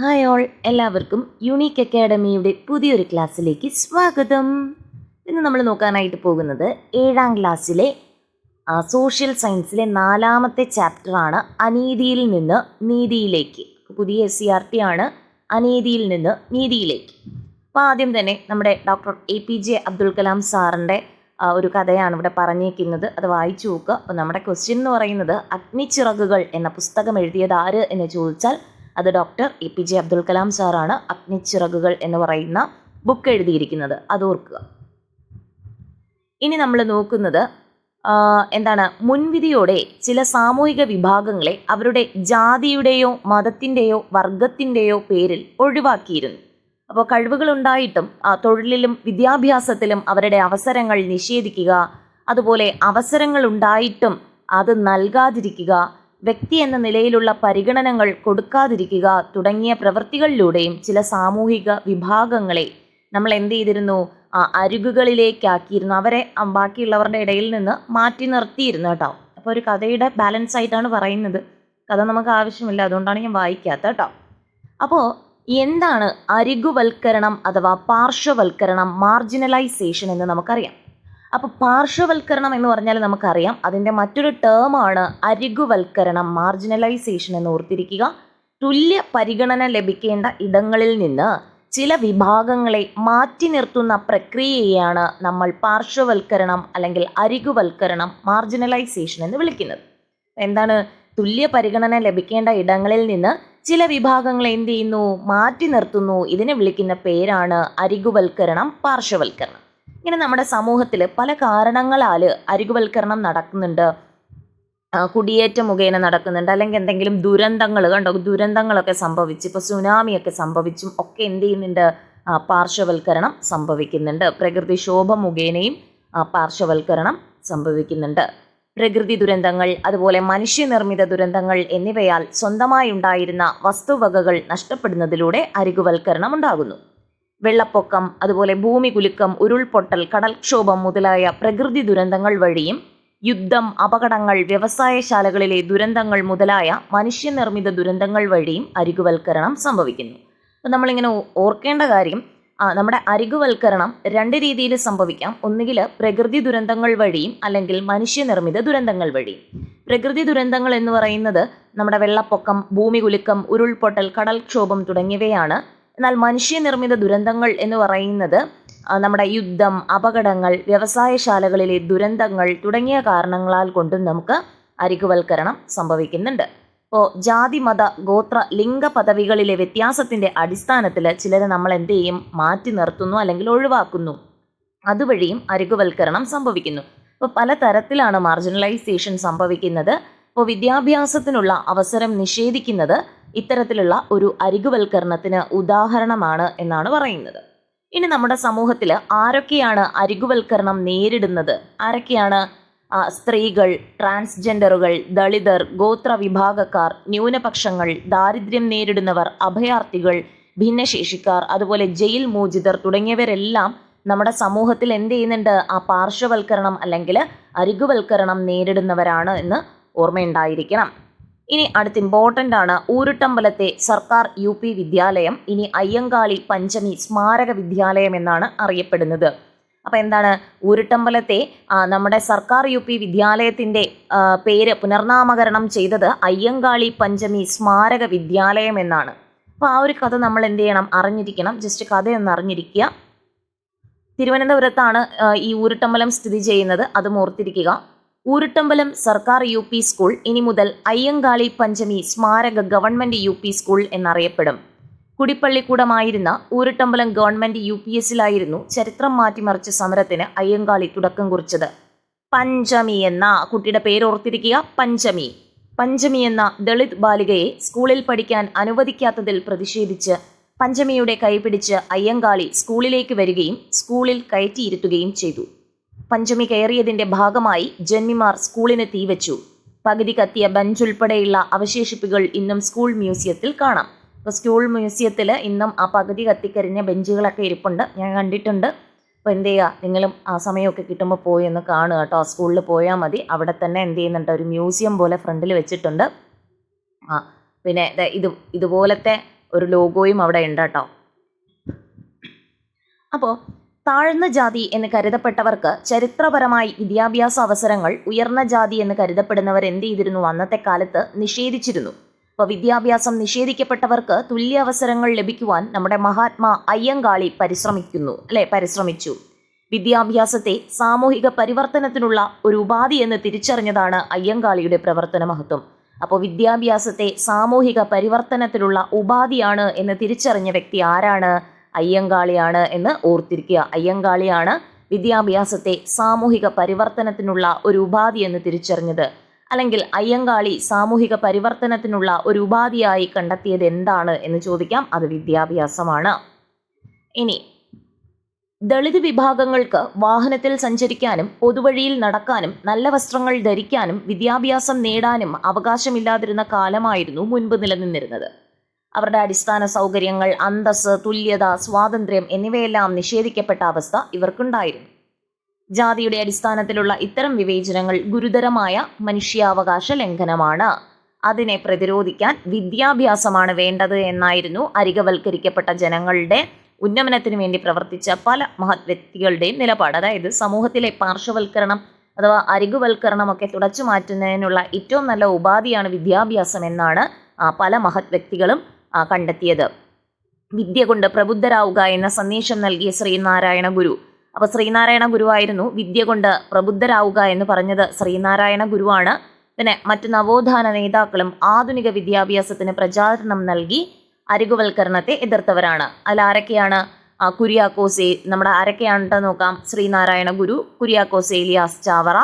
Hi all എല്ലാവർക്കും unique അക്കാഡമിയുടെ പുതിയൊരു ക്ലാസ്സിലേക്ക് സ്വാഗതം. ഇന്ന് നമ്മൾ നോക്കാനായിട്ട് പോകുന്നത് ഏഴാം ക്ലാസ്സിലെ സോഷ്യൽ സയൻസിലെ നാലാമത്തെ ചാപ്റ്ററാണ് അനീതിയിൽ നിന്ന് നീതിയിലേക്ക്. പുതിയ എസ് സി ആർ ടി ആണ് അനീതിയിൽ നിന്ന് നീതിയിലേക്ക്. അപ്പോൾ ആദ്യം തന്നെ നമ്മുടെ doctor A P J Abdul Kalam സാറിന്റെ ഒരു കഥയാണ് ഇവിടെ പറഞ്ഞേക്കുന്നത്. അത് വായിച്ചു നോക്കുക. അപ്പോൾ നമ്മുടെ ക്വസ്റ്റ്യൻ എന്ന് പറയുന്നത് അഗ്നിച്ചിറകുകൾ എന്ന പുസ്തകം എഴുതിയത് ആര് എന്ന് ചോദിച്ചാൽ അത് doctor A P J Abdul Kalam സാറാണ് അഗ്നിച്ചിറകുകൾ എന്ന് പറയുന്ന ബുക്ക് എഴുതിയിരിക്കുന്നത്. അത് ഓർക്കുക. ഇനി നമ്മൾ നോക്കുന്നത് എന്താണ് മുൻവിധിയോടെ ചില സാമൂഹിക വിഭാഗങ്ങളെ അവരുടെ ജാതിയുടെയോ മതത്തിന്റെയോ വർഗത്തിന്റെയോ പേരിൽ ഒഴിവാക്കിയിരുന്നു. അപ്പോൾ കഴിവുകളുണ്ടായിട്ടും തൊഴിലിലും വിദ്യാഭ്യാസത്തിലും അവരുടെ അവസരങ്ങൾ നിഷേധിക്കുക അതുപോലെ അവസരങ്ങൾ ഉണ്ടായിട്ടും അത് നൽകാതിരിക്കുക വ്യക്തി എന്ന നിലയിലുള്ള പരിഗണനകൾ കൊടുക്കാതിരിക്കുക തുടങ്ങിയ പ്രവൃത്തികളിലൂടെയും ചില സാമൂഹിക വിഭാഗങ്ങളെ നമ്മൾ എന്ത് ചെയ്തിരുന്നു? ആ അരുകുകളിലേക്കാക്കിയിരുന്നു. അവരെ ബാക്കിയുള്ളവരുടെ ഇടയിൽ നിന്ന് മാറ്റി നിർത്തിയിരുന്നു കേട്ടോ. അപ്പോൾ ഒരു കഥയുടെ ബാലൻസ് ആയിട്ടാണ് പറയുന്നത്. കഥ നമുക്ക് ആവശ്യമില്ല. അതുകൊണ്ടാണ് ഞാൻ വായിക്കാത്ത കേട്ടോ. അപ്പോൾ എന്താണ് അരികുവൽക്കരണം അഥവാ പാർശ്വവൽക്കരണം മാർജിനലൈസേഷൻ എന്ന് നമുക്കറിയാം. അപ്പോൾ പാർശ്വവൽക്കരണം എന്ന് പറഞ്ഞാൽ നമുക്കറിയാം. അതിന്റെ മറ്റൊരു ടേമാണ് അരികുവൽക്കരണം മാർജിനലൈസേഷൻ എന്ന് ഓർത്തിരിക്കുക. തുല്യ പരിഗണന ലഭിക്കേണ്ട ഇടങ്ങളിൽ നിന്ന് ചില വിഭാഗങ്ങളെ മാറ്റി നിർത്തുന്ന പ്രക്രിയയാണ് നമ്മൾ പാർശ്വവൽക്കരണം അല്ലെങ്കിൽ അരികുവൽക്കരണം മാർജിനലൈസേഷൻ എന്ന് വിളിക്കുന്നത്. എന്താണ്? തുല്യ പരിഗണന ലഭിക്കേണ്ട ഇടങ്ങളിൽ നിന്ന് ചില വിഭാഗങ്ങൾ എന്ത് ചെയ്യുന്നു? മാറ്റി നിർത്തുന്നു. ഇതിനെ വിളിക്കുന്ന പേരാണ് അരികുവൽക്കരണം പാർശ്വവൽക്കരണം. ഇങ്ങനെ നമ്മുടെ സമൂഹത്തിൽ പല കാരണങ്ങളാൽ അരികുവൽക്കരണം നടക്കുന്നുണ്ട്. കുടിയേറ്റ മുഖേന നടക്കുന്നുണ്ട്. അല്ലെങ്കിൽ എന്തെങ്കിലും ദുരന്തങ്ങൾ കണ്ടോ? ദുരന്തങ്ങളൊക്കെ സംഭവിച്ചു ഇപ്പോൾ സുനാമിയൊക്കെ സംഭവിച്ചും ഒക്കെ എന്ത് ചെയ്യുന്നുണ്ട്? പാർശ്വവൽക്കരണം സംഭവിക്കുന്നുണ്ട്. പ്രകൃതിക്ഷോഭം മുഖേനയും പാർശ്വവൽക്കരണം സംഭവിക്കുന്നുണ്ട്. പ്രകൃതി ദുരന്തങ്ങൾ അതുപോലെ മനുഷ്യനിർമ്മിത ദുരന്തങ്ങൾ എന്നിവയാൽ സ്വന്തമായി ഉണ്ടായിരുന്ന വസ്തുവകകൾ നഷ്ടപ്പെടുന്നതിലൂടെ അരികുവൽക്കരണം ഉണ്ടാകുന്നു. വെള്ളപ്പൊക്കം അതുപോലെ ഭൂമി കുലുക്കം ഉരുൾപൊട്ടൽ കടൽക്ഷോഭം മുതലായ പ്രകൃതി ദുരന്തങ്ങൾ വഴിയും യുദ്ധം അപകടങ്ങൾ വ്യവസായശാലകളിലെ ദുരന്തങ്ങൾ മുതലായ മനുഷ്യനിർമ്മിത ദുരന്തങ്ങൾ വഴിയും അരികുവൽക്കരണം സംഭവിക്കുന്നു. അപ്പം നമ്മളിങ്ങനെ ഓർക്കേണ്ട കാര്യം നമ്മുടെ അരികുവൽക്കരണം രണ്ട് രീതിയിൽ സംഭവിക്കാം. ഒന്നുകിൽ പ്രകൃതി ദുരന്തങ്ങൾ വഴിയും അല്ലെങ്കിൽ മനുഷ്യനിർമ്മിത ദുരന്തങ്ങൾ വഴിയും. പ്രകൃതി ദുരന്തങ്ങൾ എന്ന് പറയുന്നത് നമ്മുടെ വെള്ളപ്പൊക്കം ഭൂമി കുലുക്കം ഉരുൾപൊട്ടൽ കടൽക്ഷോഭം തുടങ്ങിയവയാണ് എന്നാൽ മനുഷ്യനിർമ്മിത ദുരന്തങ്ങൾ എന്ന് പറയുന്നത് നമ്മുടെ യുദ്ധം അപകടങ്ങൾ വ്യവസായശാലകളിലെ ദുരന്തങ്ങൾ തുടങ്ങിയ കാരണങ്ങളാൽ കൊണ്ടും നമുക്ക് അരികുവൽക്കരണം സംഭവിക്കുന്നുണ്ട്. ഇപ്പോൾ ജാതി മത ഗോത്ര ലിംഗ പദവികളിലെ വ്യത്യാസത്തിന്റെ അടിസ്ഥാനത്തിൽ ചിലരെ നമ്മൾ എന്ത് ചെയ്യും? മാറ്റി നിർത്തുന്നു അല്ലെങ്കിൽ ഒഴിവാക്കുന്നു. അതുവഴിയും അരികുവൽക്കരണം സംഭവിക്കുന്നു. ഇപ്പോൾ പല തരത്തിലാണ് മാർജിനലൈസേഷൻ സംഭവിക്കുന്നത്. ഇപ്പോൾ വിദ്യാഭ്യാസത്തിനുള്ള അവസരം നിഷേധിക്കുന്നത് ഇത്തരത്തിലുള്ള ഒരു അരികുവൽക്കരണത്തിന് ഉദാഹരണമാണ് എന്നാണ് പറയുന്നത്. ഇനി നമ്മുടെ സമൂഹത്തിൽ ആരൊക്കെയാണ് അരികുവൽക്കരണം നേരിടുന്നത്? ആരൊക്കെയാണ് സ്ത്രീകൾ ട്രാൻസ്ജെൻഡറുകൾ ദളിതർ ഗോത്ര വിഭാഗക്കാർ ന്യൂനപക്ഷങ്ങൾ ദാരിദ്ര്യം നേരിടുന്നവർ അഭയാർത്ഥികൾ ഭിന്നശേഷിക്കാർ അതുപോലെ ജയിൽ മോചിതർ തുടങ്ങിയവരെല്ലാം നമ്മുടെ സമൂഹത്തിൽ എന്ത് ചെയ്യുന്നുണ്ട്? ആ പാർശ്വവൽക്കരണം അല്ലെങ്കിൽ അരികുവൽക്കരണം നേരിടുന്നവരാണ് എന്ന് ഓർമ്മയുണ്ടായിരിക്കണം. ഇനി അടുത്ത ഇമ്പോർട്ടന്റ് ആണ് ഊരുട്ടമ്പലത്തെ സർക്കാർ യു പി വിദ്യാലയം ഇനി അയ്യങ്കാളി പഞ്ചമി സ്മാരക വിദ്യാലയം എന്നാണ് അറിയപ്പെടുന്നത്. അപ്പോൾ എന്താണ്? ഊരുട്ടമ്പലത്തെ നമ്മുടെ സർക്കാർ യു പി വിദ്യാലയത്തിന്റെ പേര് പുനർനാമകരണം ചെയ്തത് അയ്യങ്കാളി പഞ്ചമി സ്മാരക വിദ്യാലയം എന്നാണ്. അപ്പോൾ ആ ഒരു കഥ നമ്മൾ എന്ത് ചെയ്യണം? അറിഞ്ഞിരിക്കണം. ജസ്റ്റ് കഥയൊന്ന് അറിഞ്ഞിരിക്കുക. തിരുവനന്തപുരത്താണ് ഈ ഊരുട്ടമ്പലം സ്ഥിതി ചെയ്യുന്നത്. അത് ഓർത്തിരിക്കുക. ഊരുട്ടമ്പലം സർക്കാർ യു പി സ്കൂൾ ഇനി മുതൽ അയ്യങ്കാളി പഞ്ചമി സ്മാരക ഗവൺമെന്റ് യു പി സ്കൂൾ എന്നറിയപ്പെടും. കുടിപ്പള്ളിക്കൂടമായിരുന്ന ഊരുട്ടമ്പലം ഗവൺമെന്റ് യു പി എസിലായിരുന്നു ചരിത്രം മാറ്റിമറിച്ച സമരത്തിന് അയ്യങ്കാളി തുടക്കം കുറിച്ചത്. പഞ്ചമി എന്ന കുട്ടിയുടെ പേര് ഓർത്തിരിക്കുക. പഞ്ചമി. പഞ്ചമി എന്ന ദളിത് ബാലികയെ സ്കൂളിൽ പഠിക്കാൻ അനുവദിക്കാത്തതിൽ പ്രതിഷേധിച്ച് പഞ്ചമിയുടെ കൈപിടിച്ച് അയ്യങ്കാളി സ്കൂളിലേക്ക് വരികയും സ്കൂളിൽ കയറ്റിയിരുത്തുകയും ചെയ്തു. പഞ്ചമി കയറിയതിന്റെ ഭാഗമായി ജന്മിമാർ സ്കൂളിന് തീവച്ചു പകുതി കത്തിയ ബെഞ്ച് ഉൾപ്പെടെയുള്ള അവശേഷിപ്പുകൾ ഇന്നും സ്കൂൾ മ്യൂസിയത്തിൽ കാണാം. ഇപ്പോൾ സ്കൂൾ മ്യൂസിയത്തിൽ ഇന്നും ആ പകുതി കത്തിക്കരിഞ്ഞ ബെഞ്ചുകളൊക്കെ ഇരിപ്പുണ്ട്. ഞാൻ കണ്ടിട്ടുണ്ട്. അപ്പോൾ എന്ത് ചെയ്യുക? നിങ്ങളും ആ സമയമൊക്കെ കിട്ടുമ്പോൾ പോയി ഒന്ന് കാണുക കേട്ടോ. സ്കൂളിൽ പോയാൽ മതി. അവിടെ തന്നെ എന്ത് ചെയ്യുന്നുണ്ട്? ഒരു മ്യൂസിയം പോലെ ഫ്രണ്ടിൽ വെച്ചിട്ടുണ്ട്. ആ പിന്നെ ഇത് ഇതുപോലത്തെ ഒരു ലോഗോയും അവിടെ ഉണ്ട് കേട്ടോ. അപ്പോൾ താഴ്ന്ന ജാതി എന്ന് കരുതപ്പെട്ടവർക്ക് ചരിത്രപരമായി വിദ്യാഭ്യാസ അവസരങ്ങൾ ഉയർന്ന ജാതി എന്ന് കരുതപ്പെടുന്നവർ എന്ത് ചെയ്തിരുന്നു? അന്നത്തെ കാലത്ത് നിഷേധിച്ചിരുന്നു. അപ്പോൾ വിദ്യാഭ്യാസം നിഷേധിക്കപ്പെട്ടവർക്ക് തുല്യ അവസരങ്ങൾ ലഭിക്കുവാൻ നമ്മുടെ മഹാത്മാ അയ്യങ്കാളി പരിശ്രമിക്കുന്നു അല്ലെ? പരിശ്രമിച്ചു. വിദ്യാഭ്യാസത്തെ സാമൂഹിക പരിവർത്തനത്തിനുള്ള ഒരു ഉപാധി എന്ന് തിരിച്ചറിഞ്ഞതാണ് അയ്യങ്കാളിയുടെ പ്രവർത്തന മഹത്വം. അപ്പോൾ വിദ്യാഭ്യാസത്തെ സാമൂഹിക പരിവർത്തനത്തിലുള്ള ഉപാധിയാണ് എന്ന് തിരിച്ചറിഞ്ഞ വ്യക്തി ആരാണ്? അയ്യങ്കാളിയാണ് എന്ന് ഓർത്തിരിക്കുക. അയ്യങ്കാളിയാണ് വിദ്യാഭ്യാസത്തെ സാമൂഹിക പരിവർത്തനത്തിനുള്ള ഒരു ഉപാധി എന്ന് തിരിച്ചറിഞ്ഞത്. അല്ലെങ്കിൽ അയ്യങ്കാളി സാമൂഹിക പരിവർത്തനത്തിനുള്ള ഒരു ഉപാധിയായി കണ്ടെത്തിയത് എന്താണ് എന്ന് ചോദിക്കാം. അത് വിദ്യാഭ്യാസമാണ്. ഇനി ദളിത് വിഭാഗങ്ങൾക്ക് വാഹനത്തിൽ സഞ്ചരിക്കാനും പൊതുവഴിയിൽ നടക്കാനും നല്ല വസ്ത്രങ്ങൾ ധരിക്കാനും വിദ്യാഭ്യാസം നേടാനും അവകാശമില്ലാതിരുന്ന കാലമായിരുന്നു മുൻപ് നിലനിന്നിരുന്നത്. അവരുടെ അടിസ്ഥാന സൗകര്യങ്ങൾ അന്തസ് തുല്യത സ്വാതന്ത്ര്യം എന്നിവയെല്ലാം നിഷേധിക്കപ്പെട്ട അവസ്ഥ ഇവർക്കുണ്ടായിരുന്നു. ജാതിയുടെ അടിസ്ഥാനത്തിലുള്ള ഇത്തരം വിവേചനങ്ങൾ ഗുരുതരമായ മനുഷ്യാവകാശ ലംഘനമാണ്. അതിനെ പ്രതിരോധിക്കാൻ വിദ്യാഭ്യാസമാണ് വേണ്ടത് എന്നായിരുന്നു അരികവൽക്കരിക്കപ്പെട്ട ജനങ്ങളുടെ ഉന്നമനത്തിന് വേണ്ടി പ്രവർത്തിച്ച പല മഹത് വ്യക്തികളുടെയും നിലപാട്. അതായത് സമൂഹത്തിലെ പാർശ്വവൽക്കരണം അഥവാ അരികുവൽക്കരണമൊക്കെ തുടച്ചു മാറ്റുന്നതിനുള്ള ഏറ്റവും നല്ല ഉപാധിയാണ് വിദ്യാഭ്യാസം എന്നാണ് പല മഹത് വ്യക്തികളും കണ്ടെത്തിയത്. വിദ്യ കൊണ്ട് പ്രബുദ്ധരാവുക എന്ന സന്ദേശം നൽകിയ ശ്രീനാരായണ ഗുരു. അപ്പോൾ ശ്രീനാരായണ ഗുരുവായിരുന്നു വിദ്യ കൊണ്ട് പ്രബുദ്ധരാവുക എന്ന് പറഞ്ഞത് ശ്രീനാരായണ ഗുരുവാണ്. പിന്നെ മറ്റ് നവോത്ഥാന നേതാക്കളും ആധുനിക വിദ്യാഭ്യാസത്തിന് പ്രചാരണം നൽകി അരികുവൽക്കരണത്തെ എതിർത്തവരാണ്. അതിൽ ആരൊക്കെയാണ്? കുര്യാക്കോസേ നമ്മുടെ ആരൊക്കെയാണെന്ന് നോക്കാം. ശ്രീനാരായണ ഗുരു കുര്യാക്കോസ് ഏലിയാസ് ചാവറ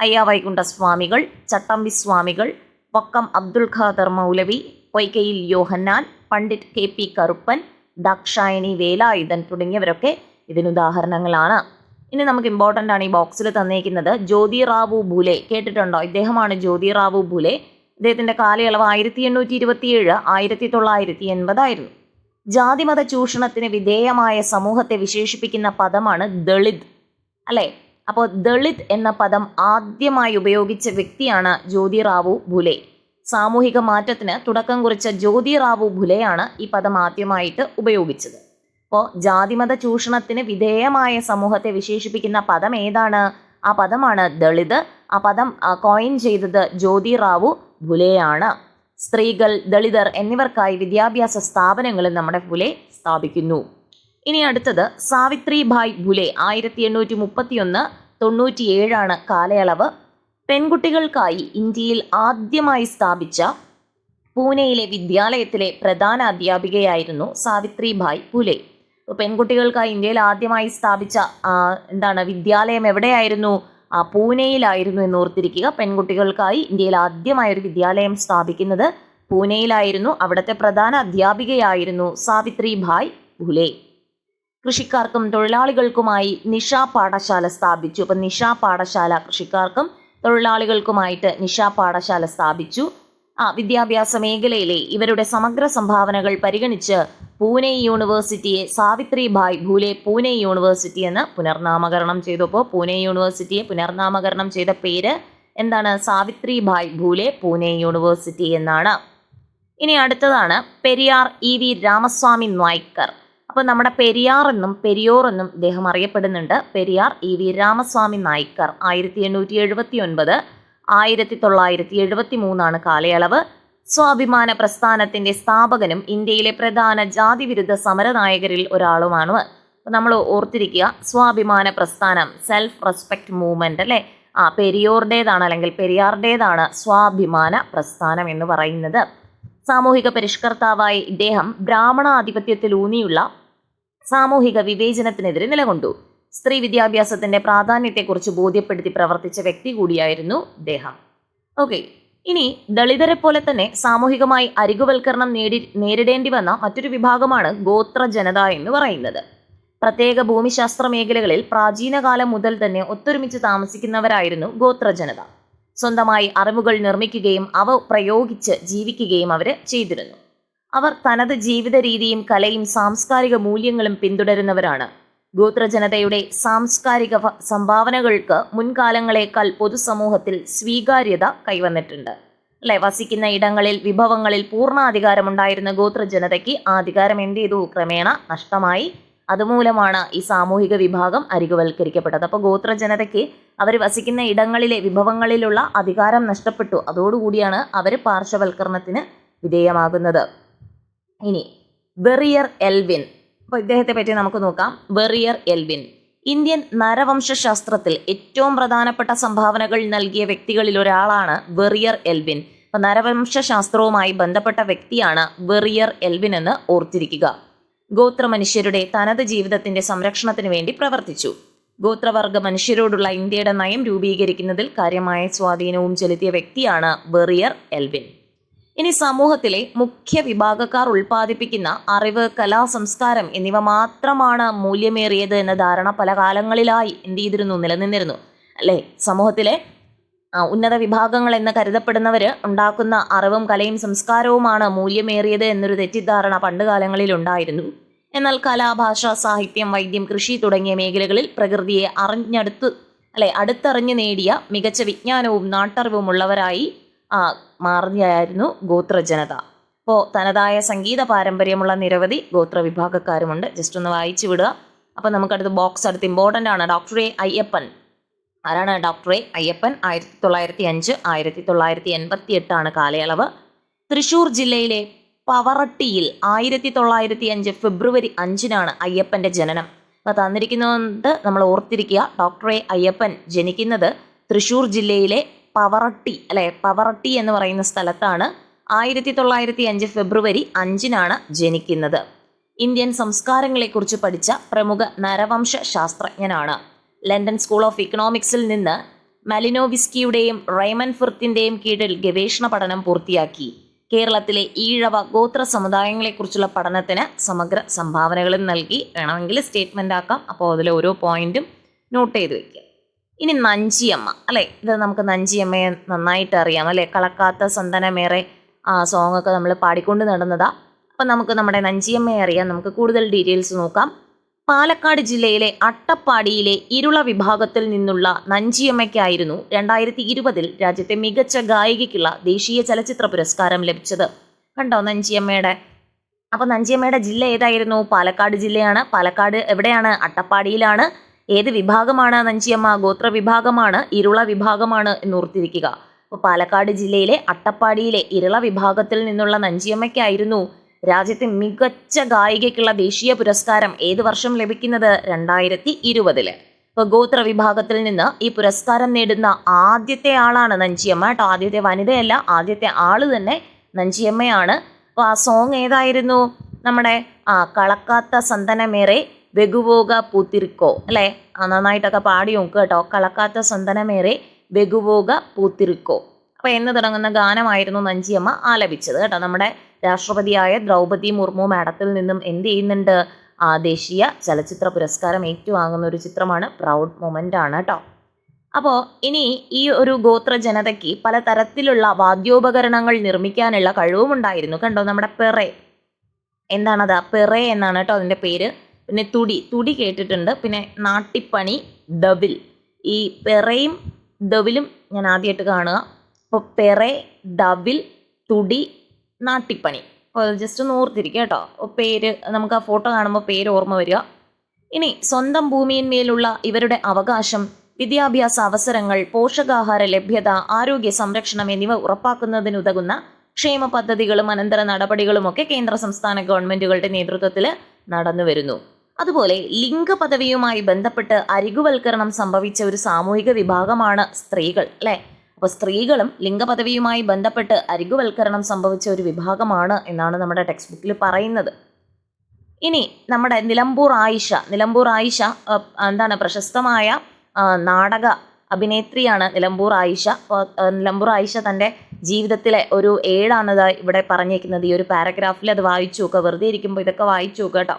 അയ്യാവൈകുണ്ട സ്വാമികൾ ചട്ടമ്പി സ്വാമികൾ വക്കം അബ്ദുൽ ഖാദർ മൗലവി പൊയ്ക്കയിൽ യോഹന്നാൻ പണ്ഡിറ്റ് കെ പി കറുപ്പൻ ദാക്ഷായണി വേലായുധൻ തുടങ്ങിയവരൊക്കെ ഇതിനുദാഹരണങ്ങളാണ് ഇനി നമുക്ക് ഇമ്പോർട്ടന്റ് ആണ് ഈ ബോക്സിൽ തന്നേക്കുന്നത് ജ്യോതി റാവു ഭൂലെ. കേട്ടിട്ടുണ്ടോ? ഇദ്ദേഹമാണ് ജ്യോതി റാവു ഭൂലെ. ഇദ്ദേഹത്തിന്റെ കാലയളവ് ആയിരത്തി എണ്ണൂറ്റി ഇരുപത്തിയേഴ് ആയിരത്തി തൊള്ളായിരത്തി എൺപതായിരുന്നു ജാതിമത ചൂഷണത്തിന് വിധേയമായ സമൂഹത്തെ വിശേഷിപ്പിക്കുന്ന പദമാണ് ദളിത്. അല്ലേ? അപ്പോൾ ദളിത് എന്ന പദം ആദ്യമായി ഉപയോഗിച്ച വ്യക്തിയാണ് ജ്യോതി റാവു ഭുലെ. സാമൂഹിക മാറ്റത്തിന് തുടക്കം കുറിച്ച ജ്യോതി റാവു ഭുലെയാണ് ഈ പദം ആദ്യമായിട്ട് ഉപയോഗിച്ചത്. അപ്പോൾ ജാതിമത ചൂഷണത്തിന് വിധേയമായ സമൂഹത്തെ വിശേഷിപ്പിക്കുന്ന പദം ഏതാണ്? ആ പദമാണ് ദളിത്. ആ പദം കോയിൻ ചെയ്തത് ജ്യോതി റാവു ഭുലെയാണ്. സ്ത്രീകൾ ദളിതർ എന്നിവർക്കായി വിദ്യാഭ്യാസ സ്ഥാപനങ്ങൾ നമ്മുടെ ഫുലെ സ്ഥാപിക്കുന്നു. ഇനി അടുത്തത് സാവിത്രിഭായ് ഭുലെ ആയിരത്തി എണ്ണൂറ്റി മുപ്പത്തിയൊന്ന് തൊണ്ണൂറ്റിയേഴാണ് കാലയളവ്. പെൺകുട്ടികൾക്കായി ഇന്ത്യയിൽ ആദ്യമായി സ്ഥാപിച്ച പൂനെയിലെ വിദ്യാലയത്തിലെ പ്രധാന അധ്യാപികയായിരുന്നു സാവിത്രിഭായ് പുലെ. പെൺകുട്ടികൾക്കായി ഇന്ത്യയിൽ ആദ്യമായി സ്ഥാപിച്ച എന്താണ് വിദ്യാലയം എവിടെയായിരുന്നു? ആ പൂനെയിലായിരുന്നു എന്ന് ഓർത്തിരിക്കുക. പെൺകുട്ടികൾക്കായി ഇന്ത്യയിൽ ആദ്യമായി ഒരു വിദ്യാലയം സ്ഥാപിക്കുന്നത് പൂനെയിലായിരുന്നു. അവിടുത്തെ പ്രധാന അധ്യാപികയായിരുന്നു സാവിത്രിഭായ് ഭുലെ കൃഷിക്കാർക്കും തൊഴിലാളികൾക്കുമായി നിഷ പാഠശാല സ്ഥാപിച്ചു. അപ്പം നിഷ പാഠശാല കൃഷിക്കാർക്കും തൊഴിലാളികൾക്കുമായിട്ട് നിഷ പാഠശാല സ്ഥാപിച്ചു. ആ വിദ്യാഭ്യാസ മേഖലയിലെ ഇവരുടെ സമഗ്ര സംഭാവനകൾ പരിഗണിച്ച് പൂനെ യൂണിവേഴ്സിറ്റിയെ സാവിത്രിഭായ് ഭൂലെ പൂനെ യൂണിവേഴ്സിറ്റി എന്ന് പുനർനാമകരണം ചെയ്തപ്പോൾ പൂനെ യൂണിവേഴ്സിറ്റിയെ പുനർനാമകരണം ചെയ്ത പേര് എന്താണ്? സാവിത്രിഭായ് ഭൂലെ പൂനെ യൂണിവേഴ്സിറ്റി എന്നാണ്. ഇനി അടുത്തതാണ് പെരിയാർ ഇ വി രാമസ്വാമി നായ്ക്കർ. അപ്പോൾ നമ്മുടെ പെരിയാർ എന്നും പെരിയോർ എന്നും ഇദ്ദേഹം അറിയപ്പെടുന്നുണ്ട്. Periyar E V Ramasamy Naicker. ആയിരത്തി എണ്ണൂറ്റി എഴുപത്തി ഒൻപത് ആയിരത്തി തൊള്ളായിരത്തി എഴുപത്തി മൂന്നാണ് കാലയളവ്. സ്വാഭിമാന പ്രസ്ഥാനത്തിന്റെ സ്ഥാപകനും ഇന്ത്യയിലെ പ്രധാന ജാതിവിരുദ്ധ സമരനായകരിൽ ഒരാളുമാണ്. നമ്മൾ ഓർത്തിരിക്കുക സ്വാഭിമാന പ്രസ്ഥാനം സെൽഫ് റെസ്പെക്ട് മൂവ്മെന്റ് അല്ലേ? ആ പെരിയോറുടേതാണ് അല്ലെങ്കിൽ പെരിയാറുടേതാണ് സ്വാഭിമാന പ്രസ്ഥാനം എന്ന് പറയുന്നത്. സാമൂഹിക പരിഷ്കർത്താവായി ഇദ്ദേഹം ബ്രാഹ്മണാധിപത്യത്തിലൂന്നിയുള്ള സാമൂഹിക വിവേചനത്തിനെതിരെ നിലകൊണ്ടു. സ്ത്രീ വിദ്യാഭ്യാസത്തിന്റെ പ്രാധാന്യത്തെക്കുറിച്ച് ബോധ്യപ്പെടുത്തി പ്രവർത്തിച്ച വ്യക്തി കൂടിയായിരുന്നു ഇദ്ദേഹം. ഓക്കെ ഇനി ദളിതരെ പോലെ തന്നെ സാമൂഹികമായി അരികുവൽക്കരണം നേടി നേരിടേണ്ടി വന്ന മറ്റൊരു വിഭാഗമാണ് ഗോത്ര ജനത എന്ന് പറയുന്നത്. പ്രത്യേക ഭൂമിശാസ്ത്ര മേഖലകളിൽ പ്രാചീനകാലം മുതൽ തന്നെ ഒത്തൊരുമിച്ച് താമസിക്കുന്നവരായിരുന്നു ഗോത്ര ജനത സ്വന്തമായി അറിവുകൾ നിർമ്മിക്കുകയും അവ പ്രയോഗിച്ച് ജീവിക്കുകയും അവർ ചെയ്തിരുന്നു. അവർ തനത് ജീവിത രീതിയും കലയും സാംസ്കാരിക മൂല്യങ്ങളും പിന്തുടരുന്നവരാണ്. ഗോത്രജനതയുടെ സാംസ്കാരിക സംഭാവനകൾക്ക് മുൻകാലങ്ങളേക്കാൾ പൊതുസമൂഹത്തിൽ സ്വീകാര്യത കൈവന്നിട്ടുണ്ട്. അല്ലെ? വസിക്കുന്ന ഇടങ്ങളിൽ വിഭവങ്ങളിൽ പൂർണാധികാരമുണ്ടായിരുന്ന ഗോത്ര ജനതയ്ക്ക് ആ അധികാരം എന്ത് ചെയ്തു? ക്രമേണ നഷ്ടമായി. അതുമൂലമാണ് ഈ സാമൂഹിക വിഭാഗം അരികുവൽക്കരിക്കപ്പെട്ടത്. അപ്പോൾ ഗോത്ര ജനതയ്ക്ക് അവർ വസിക്കുന്ന ഇടങ്ങളിലെ വിഭവങ്ങളിലുള്ള അധികാരം നഷ്ടപ്പെട്ടു. അതോടുകൂടിയാണ് അവർ പാർശ്വവൽക്കരണത്തിന് വിധേയമാകുന്നത്. ഇനി വെറിയർ എൽവിൻ. അപ്പോൾ ഇദ്ദേഹത്തെ പറ്റി നമുക്ക് നോക്കാം. വെറിയർ എൽവിൻ. ഇന്ത്യൻ നരവംശാസ്ത്രത്തിൽ ഏറ്റവും പ്രധാനപ്പെട്ട സംഭാവനകൾ നൽകിയ വ്യക്തികളിൽ ഒരാളാണ് വെറിയർ എൽവിൻ. അപ്പോൾ നരവംശാസ്ത്രവുമായി ബന്ധപ്പെട്ട വ്യക്തിയാണ് വെറിയർ എൽവിൻ എന്ന് ഓർത്തിരിക്കുക. ഗോത്ര മനുഷ്യരുടെ തനത് ജീവിതത്തിന്റെ സംരക്ഷണത്തിന് വേണ്ടി പ്രവർത്തിച്ചു. ഗോത്രവർഗ മനുഷ്യരോടുള്ള ഇന്ത്യയുടെ നയം രൂപീകരിക്കുന്നതിൽ കാര്യമായ സ്വാധീനവും ചെലുത്തിയ വ്യക്തിയാണ് വെറിയർ എൽവിൻ. ഇനി സമൂഹത്തിലെ മുഖ്യ വിഭാഗക്കാർ ഉൽപ്പാദിപ്പിക്കുന്ന അറിവ് കലാ സംസ്കാരം എന്നിവ മാത്രമാണ് മൂല്യമേറിയത് എന്ന ധാരണ പല കാലങ്ങളിലായി എന്ത് ചെയ്തിരുന്നു നിലനിന്നിരുന്നു. അല്ലേ? സമൂഹത്തിലെ ഉന്നത വിഭാഗങ്ങൾ എന്ന് കരുതപ്പെടുന്നവർ ഉണ്ടാക്കുന്ന അറിവും കലയും സംസ്കാരവുമാണ് മൂല്യമേറിയത് എന്നൊരു തെറ്റിദ്ധാരണ പണ്ട് കാലങ്ങളിൽ ഉണ്ടായിരുന്നു. എന്നാൽ കല ഭാഷ സാഹിത്യം വൈദ്യം കൃഷി തുടങ്ങിയ മേഖലകളിൽ പ്രകൃതിയെ അറിഞ്ഞടുത്ത് അല്ലെ അടുത്തറിഞ്ഞു നേടിയ മികച്ച വിജ്ഞാനവും നാട്ടറിവും മാറുകയായിരുന്നു ഗോത്രജനത. അപ്പോൾ തനതായ സംഗീത പാരമ്പര്യമുള്ള നിരവധി ഗോത്ര വിഭാഗക്കാരുമുണ്ട് ജസ്റ്റ് ഒന്ന് വായിച്ചു വിടുക. അപ്പോൾ നമുക്കടുത്ത് ബോക്സ് അടുത്ത് ഇമ്പോർട്ടന്റ് ആണ്. Doctor A Ayyappan. ആരാണ് ഡോക്ടർ എ അയ്യപ്പൻ? ആയിരത്തി തൊള്ളായിരത്തി അഞ്ച് ആയിരത്തി തൊള്ളായിരത്തി എൺപത്തി എട്ടാണ് കാലയളവ്. തൃശൂർ ജില്ലയിലെ പവറട്ടിയിൽ ആയിരത്തി തൊള്ളായിരത്തി അഞ്ച് ഫെബ്രുവരി അഞ്ചിനാണ് അയ്യപ്പന്റെ ജനനം. അപ്പോൾ തന്നിരിക്കുന്നത് നമ്മൾ ഓർത്തിരിക്കുക ഡോക്ടർ എ അയ്യപ്പൻ ജനിക്കുന്നത് തൃശൂർ ജില്ലയിലെ പവറട്ടി അല്ലെ? പവറട്ടി എന്ന് പറയുന്ന സ്ഥലത്താണ് ആയിരത്തി തൊള്ളായിരത്തി അഞ്ച് ഫെബ്രുവരി അഞ്ചിനാണ് ജനിക്കുന്നത്. ഇന്ത്യൻ സംസ്കാരങ്ങളെക്കുറിച്ച് പഠിച്ച പ്രമുഖ നരവംശ ശാസ്ത്രജ്ഞനാണ് ലണ്ടൻ സ്കൂൾ ഓഫ് ഇക്കണോമിക്സിൽ നിന്ന് മലിനോവിസ്കിയുടെയും റൈമൻ ഫിർത്തിന്റെയും കീഴിൽ ഗവേഷണ പഠനം പൂർത്തിയാക്കി. കേരളത്തിലെ ഈഴവ ഗോത്ര സമുദായങ്ങളെക്കുറിച്ചുള്ള പഠനത്തിന് സമഗ്ര സംഭാവനകളും നൽകി. വേണമെങ്കിൽ സ്റ്റേറ്റ്മെന്റ് ആക്കാം. അപ്പോൾ അതിലെ ഓരോ പോയിന്റും നോട്ട് ചെയ്ത് വെക്കുക ഇനി നഞ്ചിയമ്മ അല്ലേ? ഇത് നമുക്ക് നഞ്ചിയമ്മയെ നന്നായിട്ട് അറിയാം അല്ലേ? കളക്കാത്ത സന്തനമേറെ ആ സോങ് ഒക്കെ നമ്മൾ പാടിക്കൊണ്ട് നടന്നതാ. അപ്പം നമുക്ക് നമ്മുടെ നഞ്ചിയമ്മയെ അറിയാം. നമുക്ക് കൂടുതൽ ഡീറ്റെയിൽസ് നോക്കാം. പാലക്കാട് ജില്ലയിലെ അട്ടപ്പാടിയിലെ ഇരുള വിഭാഗത്തിൽ നിന്നുള്ള നഞ്ചിയമ്മയ്ക്കായിരുന്നു രണ്ടായിരത്തി ഇരുപതിൽ രാജ്യത്തെ മികച്ച ഗായികയ്ക്കുള്ള ദേശീയ ചലച്ചിത്ര പുരസ്കാരം ലഭിച്ചത്. കണ്ടോ നഞ്ചിയമ്മയുടെ? അപ്പോൾ നഞ്ചിയമ്മയുടെ ജില്ല ഏതായിരുന്നു? പാലക്കാട് ജില്ലയാണ്. പാലക്കാട് എവിടെയാണ്? അട്ടപ്പാടിയിലാണ്. ഏത് വിഭാഗമാണ് നഞ്ചിയമ്മ? ഗോത്ര വിഭാഗമാണ് ഇരുള വിഭാഗമാണ് എന്ന് ഓർത്തിരിക്കുക അപ്പോൾ പാലക്കാട് ജില്ലയിലെ അട്ടപ്പാടിയിലെ ഇരുള വിഭാഗത്തിൽ നിന്നുള്ള നഞ്ചിയമ്മയ്ക്കായിരുന്നു രാജ്യത്തെ മികച്ച ഗായികയ്ക്കുള്ള ദേശീയ പുരസ്കാരം ഏത് വർഷം ലഭിക്കുന്നത്? രണ്ടായിരത്തി ഇരുപതിൽ ഇപ്പോൾ ഗോത്ര വിഭാഗത്തിൽ നിന്ന് ഈ പുരസ്കാരം നേടുന്ന ആദ്യത്തെ ആളാണ് നഞ്ചിയമ്മ കേട്ടോ. ആദ്യത്തെ വനിതയല്ല ആദ്യത്തെ ആൾ തന്നെ നഞ്ചിയമ്മയാണ്. അപ്പോൾ ആ സോങ് ഏതായിരുന്നു? നമ്മുടെ ആ കളക്കാത്ത സന്തനമേറെ വെഗുവോക പൂത്തിരിക്കോ അല്ലേ? നന്നായിട്ടൊക്കെ പാടി നോക്കുക കേട്ടോ. കളക്കാത്ത സന്തനമേറെ വെഗുവോക പൂത്തിരിക്കോ. അപ്പോൾ എന്ന് തുടങ്ങുന്ന ഗാനമായിരുന്നു നഞ്ചിയമ്മ ആലപിച്ചത് കേട്ടോ. നമ്മുടെ രാഷ്ട്രപതിയായ ദ്രൗപതി മുർമു മാഡത്തിൽ നിന്നും എന്ത് ചെയ്യുന്നുണ്ട്? ആ ദേശീയ ചലച്ചിത്ര പുരസ്കാരം ഏറ്റുവാങ്ങുന്ന ഒരു ചിത്രമാണ് പ്രൗഡ് മൊമെന്റ് ആണ് കേട്ടോ. അപ്പോൾ ഇനി ഈ ഒരു ഗോത്ര ജനതയ്ക്ക് പലതരത്തിലുള്ള വാദ്യോപകരണങ്ങൾ നിർമ്മിക്കാനുള്ള കഴിവുമുണ്ടായിരുന്നു. കണ്ടോ? നമ്മുടെ പെറേ. എന്താണത്? പെറേ എന്നാണ് കേട്ടോ അതിന്റെ പേര്. പിന്നെ തുടി തുടി കേട്ടിട്ടുണ്ട്. പിന്നെ നാട്ടിപ്പണി ദവിൽ. ഈ പെറയും ദവിലും ഞാൻ ആദ്യമായിട്ട് കാണുക. അപ്പോൾ പെറ ദവിൽ തുടി നാട്ടിപ്പണി. അപ്പോൾ ജസ്റ്റ് ഒന്ന് ഓർത്തിരിക്കുക കേട്ടോ. പേര് നമുക്ക് ആ ഫോട്ടോ കാണുമ്പോൾ പേര് ഓർമ്മ വരിക. ഇനി സ്വന്തം ഭൂമിയിന്മേലുള്ള ഇവരുടെ അവകാശം വിദ്യാഭ്യാസ അവസരങ്ങൾ പോഷകാഹാര ലഭ്യത ആരോഗ്യ സംരക്ഷണം എന്നിവ ഉറപ്പാക്കുന്നതിനുതകുന്ന ക്ഷേമ പദ്ധതികളും അനന്തര നടപടികളുമൊക്കെ കേന്ദ്ര സംസ്ഥാന ഗവൺമെന്റുകളുടെ നേതൃത്വത്തിൽ നടന്നു വരുന്നു അതുപോലെ ലിംഗപദവിയുമായി ബന്ധപ്പെട്ട് അരികുവൽക്കരണം സംഭവിച്ച ഒരു സാമൂഹിക വിഭാഗമാണ് സ്ത്രീകൾ അല്ലേ? അപ്പോൾ സ്ത്രീകളും ലിംഗപദവിയുമായി ബന്ധപ്പെട്ട് അരികുവൽക്കരണം സംഭവിച്ച ഒരു വിഭാഗമാണ് എന്നാണ് നമ്മുടെ ടെക്സ്റ്റ് ബുക്കിൽ പറയുന്നത്. ഇനി നമ്മുടെ നിലമ്പൂർ ആയിഷ നിലമ്പൂർ ആയിഷ എന്താണ് പ്രശസ്തമായ നാടക അഭിനേത്രിയാണ് നിലമ്പൂർ ആയിഷ. നിലമ്പൂർ ആയിഷ തന്റെ ജീവിതത്തിലെ ഒരു ഏഴാണ് ഇവിടെ പറഞ്ഞേക്കുന്നത്. ഈ ഒരു പാരഗ്രാഫിൽ അത് വായിച്ചു നോക്കുക വെറുതെ ഇരിക്കുമ്പോൾ ഇതൊക്കെ വായിച്ചു നോക്കുക കേട്ടോ.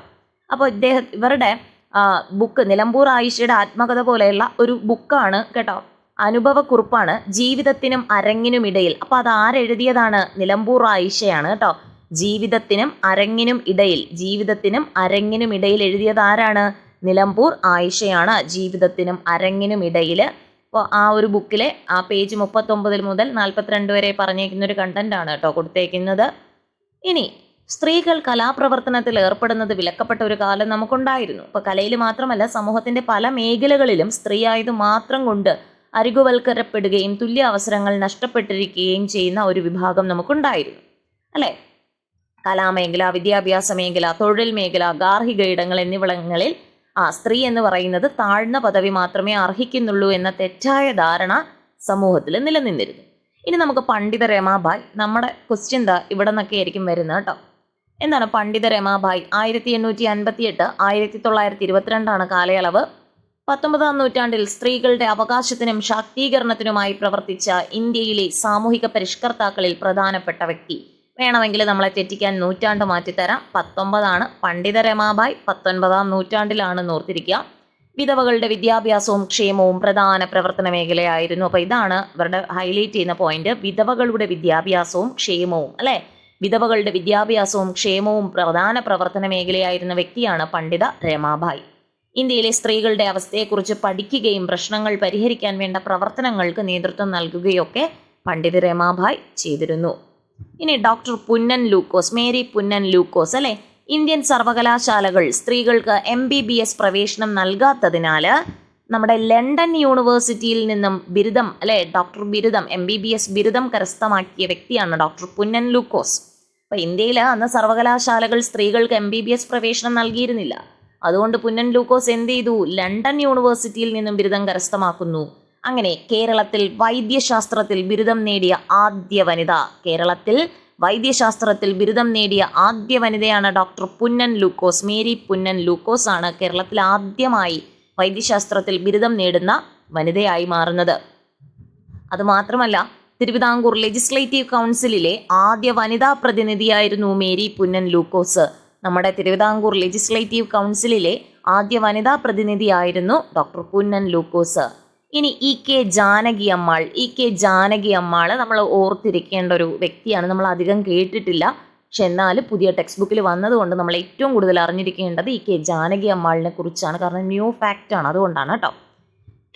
അപ്പോൾ ഇദ്ദേഹം ഇവരുടെ ബുക്ക് നിലമ്പൂർ ആയിഷയുടെ ആത്മകഥ പോലെയുള്ള ഒരു ബുക്കാണ് കേട്ടോ. അനുഭവക്കുറിപ്പാണ് ജീവിതത്തിനും അരങ്ങിനും ഇടയിൽ. അപ്പോൾ അത് ആരെഴുതിയതാണ്? നിലമ്പൂർ ആയിഷയാണ് കേട്ടോ. ജീവിതത്തിനും അരങ്ങിനും ഇടയിൽ. ജീവിതത്തിനും അരങ്ങിനും ഇടയിൽ എഴുതിയത് ആരാണ്? നിലമ്പൂർ ആയിഷയാണ് ജീവിതത്തിനും അരങ്ങിനും ഇടയിൽ. അപ്പോൾ ആ ഒരു ബുക്കിലെ ആ പേജ് മുപ്പത്തൊമ്പതിൽ മുതൽ നാൽപ്പത്തിരണ്ട് വരെ പറഞ്ഞേക്കുന്ന ഒരു കണ്ടന്റ് ആണ് കേട്ടോ കൊടുത്തേക്കുന്നത്. ഇനി സ്ത്രീകൾ കലാപ്രവർത്തനത്തിൽ ഏർപ്പെടുന്നത് വിലക്കപ്പെട്ട ഒരു കാലം നമുക്കുണ്ടായിരുന്നു. ഇപ്പോൾ കലയിൽ മാത്രമല്ല സമൂഹത്തിന്റെ പല മേഖലകളിലും സ്ത്രീ ആയത് മാത്രം കൊണ്ട് അരികുവൽക്കരപ്പെടുകയും തുല്യ അവസരങ്ങൾ നഷ്ടപ്പെട്ടിരിക്കുകയും ചെയ്യുന്ന ഒരു വിഭാഗം നമുക്കുണ്ടായിരുന്നു. അല്ലേ? കലാമേഖല വിദ്യാഭ്യാസ മേഖല തൊഴിൽ മേഖല ഗാർഹിക ഇടങ്ങൾ എന്നിവിടങ്ങളിൽ ആ സ്ത്രീ എന്ന് പറയുന്നത് താഴ്ന്ന പദവി മാത്രമേ അർഹിക്കുന്നുള്ളൂ എന്ന തെറ്റായ ധാരണ സമൂഹത്തിൽ നിലനിന്നിരുന്നു. ഇനി നമുക്ക് പണ്ഡിത രമാബായ് നമ്മുടെ ക്വസ്റ്റ്യൻ ദ ഇവിടെ നിന്നൊക്കെ ആയിരിക്കും വരുന്നത് കേട്ടോ. എന്താണ് പണ്ഡിത രമാബായ്. ആയിരത്തി എണ്ണൂറ്റി അൻപത്തി എട്ട് ആയിരത്തി തൊള്ളായിരത്തി ഇരുപത്തിരണ്ടാണ് കാലയളവ്. പത്തൊമ്പതാം നൂറ്റാണ്ടിൽ സ്ത്രീകളുടെ അവകാശത്തിനും ശാക്തീകരണത്തിനുമായി പ്രവർത്തിച്ച ഇന്ത്യയിലെ സാമൂഹിക പരിഷ്കർത്താക്കളിൽ പ്രധാനപ്പെട്ട വ്യക്തി. വേണമെങ്കിൽ നമ്മളെ തെറ്റിക്കാൻ നൂറ്റാണ്ട് മാറ്റിത്തരാം. പത്തൊമ്പതാണ് പണ്ഡിത രമാബായ്. പത്തൊൻപതാം നൂറ്റാണ്ടിലാണ് ഓർത്തിരിക്കുക വിധവകളുടെ വിദ്യാഭ്യാസവും ക്ഷേമവും പ്രധാന പ്രവർത്തന മേഖലയായിരുന്നു. അപ്പോൾ ഇതാണ് ഇവരുടെ ഹൈലൈറ്റ് ചെയ്യുന്ന പോയിന്റ് വിധവകളുടെ വിദ്യാഭ്യാസവും ക്ഷേമവും അല്ലേ? വിധവകളുടെ വിദ്യാഭ്യാസവും ക്ഷേമവും പ്രധാന പ്രവർത്തന മേഖലയായിരുന്ന വ്യക്തിയാണ് പണ്ഡിത രമാബായി ഇന്ത്യയിലെ സ്ത്രീകളുടെ അവസ്ഥയെക്കുറിച്ച് പഠിക്കുകയും പ്രശ്നങ്ങൾ പരിഹരിക്കാൻ വേണ്ട പ്രവർത്തനങ്ങൾക്ക് നേതൃത്വം നൽകുകയൊക്കെ പണ്ഡിത രമാഭായ് ചെയ്തിരുന്നു. ഇനി ഡോക്ടർ പുന്നൻ ലൂക്കോസ് മേരി പുന്നൻ ലൂക്കോസ് അല്ലെ? ഇന്ത്യൻ സർവകലാശാലകൾ സ്ത്രീകൾക്ക് എം ബി ബി എസ് പ്രവേശനം നൽകാത്തതിനാൽ നമ്മുടെ ലണ്ടൻ യൂണിവേഴ്സിറ്റിയിൽ നിന്നും ബിരുദം അല്ലെ? ഡോക്ടർ ബിരുദം എം ബി ബി എസ് ബിരുദം കരസ്ഥമാക്കിയ വ്യക്തിയാണ് ഡോക്ടർ പുന്നൻ ലൂക്കോസ്. അപ്പോൾ ഇന്ത്യയിൽ അന്ന് സർവകലാശാലകൾ സ്ത്രീകൾക്ക് എം ബി ബി എസ് പ്രവേശനം നൽകിയിരുന്നില്ല. അതുകൊണ്ട് പുന്നൻ ലൂക്കോസ് എന്ത് ചെയ്തു? ലണ്ടൻ യൂണിവേഴ്സിറ്റിയിൽ നിന്നും ബിരുദം കരസ്ഥമാക്കുന്നു. അങ്ങനെ കേരളത്തിൽ വൈദ്യശാസ്ത്രത്തിൽ ബിരുദം നേടിയ ആദ്യ വനിത കേരളത്തിൽ വൈദ്യശാസ്ത്രത്തിൽ ബിരുദം നേടിയ ആദ്യ വനിതയാണ് ഡോക്ടർ പുന്നൻ ലൂക്കോസ്. മേരി പുന്നൻ ലൂക്കോസ് ആണ് കേരളത്തിൽ ആദ്യമായി വൈദ്യശാസ്ത്രത്തിൽ ബിരുദം നേടുന്ന വനിതയായി മാറുന്നത്. അതുമാത്രമല്ല തിരുവിതാംകൂർ ലെജിസ്ലേറ്റീവ് കൗൺസിലിലെ ആദ്യ വനിതാ പ്രതിനിധിയായിരുന്നു മേരി പുന്നൻ ലൂക്കോസ്. നമ്മുടെ തിരുവിതാംകൂർ ലെജിസ്ലേറ്റീവ് കൗൺസിലിലെ ആദ്യ വനിതാ പ്രതിനിധിയായിരുന്നു ഡോക്ടർ പുന്നൻ ലൂക്കോസ്. ഇനി E K Janaki Ammal. E K Janaki Ammal നമ്മൾ ഓർത്തിരിക്കേണ്ട ഒരു വ്യക്തിയാണ്. നമ്മൾ അധികം കേട്ടിട്ടില്ല. പക്ഷെ എന്നാൽ പുതിയ ടെക്സ്റ്റ് ബുക്കിൽ വന്നതുകൊണ്ട് നമ്മൾ ഏറ്റവും കൂടുതൽ അറിഞ്ഞിരിക്കേണ്ടത് ഈ കെ ജാനകി അമ്മാളിനെ കുറിച്ചാണ്. കാരണം ന്യൂ ഫാക്റ്റാണ് അതുകൊണ്ടാണ് കേട്ടോ.